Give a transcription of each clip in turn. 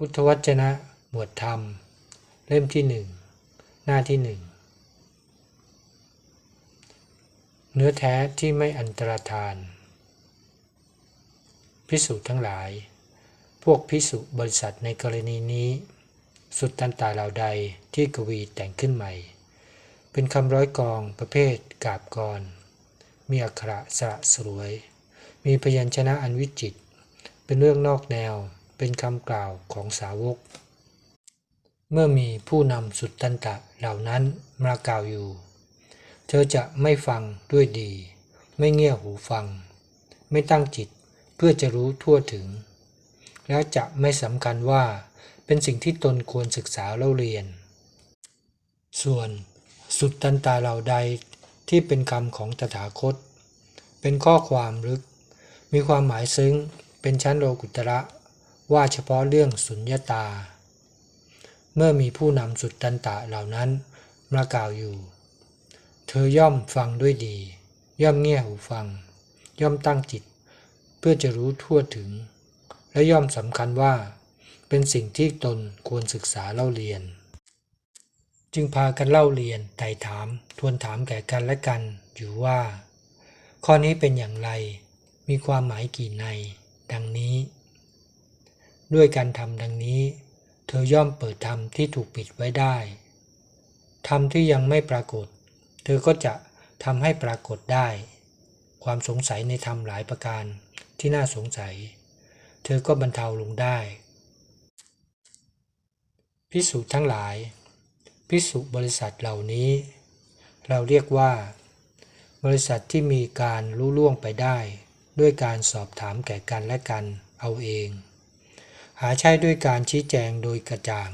พุทธวจนะ หมวดธรรม เล่มที่หนึ่งหน้าที่หนึ่งเนื้อแท้ที่ไม่อันตรธาน พิสูจน์ทั้งหลาย พวกพิสุบริษัทในกรณีนี้ สุดตันตาเหล่าใดที่กวีแต่งขึ้นใหม่ เป็นคำร้อยกองประเภทกาบกร มีอักขระสระสรวย มีพยัญชนะอันวิจิต เป็นเรื่องนอกแนว เป็นคำกล่าวของสาวก เมื่อมีผู้นำสุดตันตะเหล่านั้นมากล่าวอยู่ เธอจะไม่ฟังด้วยดี ไม่เงี่ยหูฟัง ไม่ตั้งจิตเพื่อจะรู้ทั่วถึง แล้วจะไม่สำคัญว่าเป็นสิ่งที่ตนควรศึกษาเล่าเรียน ส่วนสุดตันตาเหล่าใดที่เป็นคำของตถาคต เป็นข้อความลึก มีความหมายซึ้ง เป็นชั้นโลกุตระ ว่าเฉพาะเรื่องสุญญตา เมื่อมีผู้นำสุดตันตะเหล่านั้นมากล่าวอยู่ เธอย่อมฟังด้วยดี ย่อมเงี่ยหูฟัง ย่อมตั้งจิต เพื่อจะรู้ทั่วถึง และย่อมสำคัญว่า เป็นสิ่งที่ตนควรศึกษาเล่าเรียน จึงพากันเล่าเรียนไต่ถาม ทวนถามแก่กันและกันอยู่ว่า ข้อนี้เป็นอย่างไร มีความหมายกี่ใน ดังนี้ ด้วยการทำดังนี้ เธอย่อมเปิดธรรมที่ถูกปิดไว้ได้ธรรมที่ยังไม่ปรากฏ เธอก็จะทำให้ปรากฏได้ ความสงสัยในธรรมหลายประการที่น่าสงสัย เธอก็บรรเทาลงได้พิสูจน์ทั้งหลายพิสุบริษัทเหล่านี้ เราเรียกว่า บริษัทที่มีการรู้ล่วงไปได้ ด้วยการสอบถามแก่กันและกันเอาเอง หาใช่ด้วยการชี้แจงโดยกระจ่าง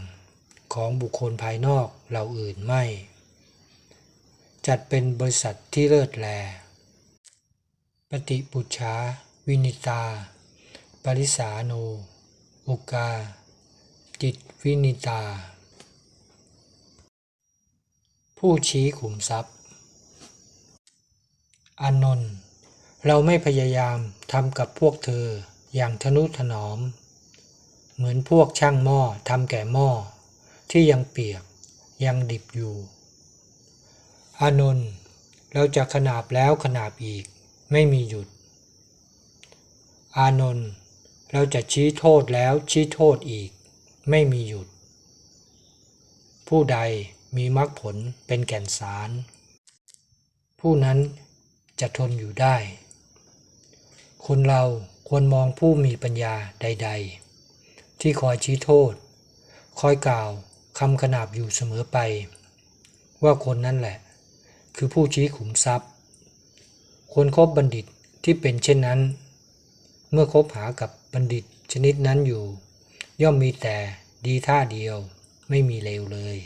ของบุคคลภายนอกเราอื่นไม่ จัดเป็นบริษัทที่เลิศแล ปฏิปุชา วินิตา ปริสาโน อุกา จิตวินิตา ผู้ชี้ขุมทรัพย์อานนท์เราไม่พยายามทำกับพวกเธออย่างทนุถนอม เหมือนพวกช่างหม้อทำแก่หม้อ ที่ยังเปียกยังดิบอยู่ อานนท์เราจะขนาบแล้วขนาบอีก ไม่มีหยุด อานนท์เราจะชี้โทษแล้วชี้โทษอีก ไม่มีหยุด ผู้ใดมีมรรคผลเป็นแก่นสาร ผู้นั้นจะทนอยู่ได้ คนเราควรมองผู้มีปัญญาใด ๆ ที่คอยชี้โทษ คอยกล่าวคำขนาบอยู่เสมอไป ว่าคนนั่นแหละ คือผู้ชี้ขุมทรัพย์ ควรคบบัณฑิตที่เป็นเช่นนั้น เมื่อคบหากับบัณฑิตชนิดนั้นอยู่ ย่อมมีแต่ดีท่าเดียวไม่มีเลวเลย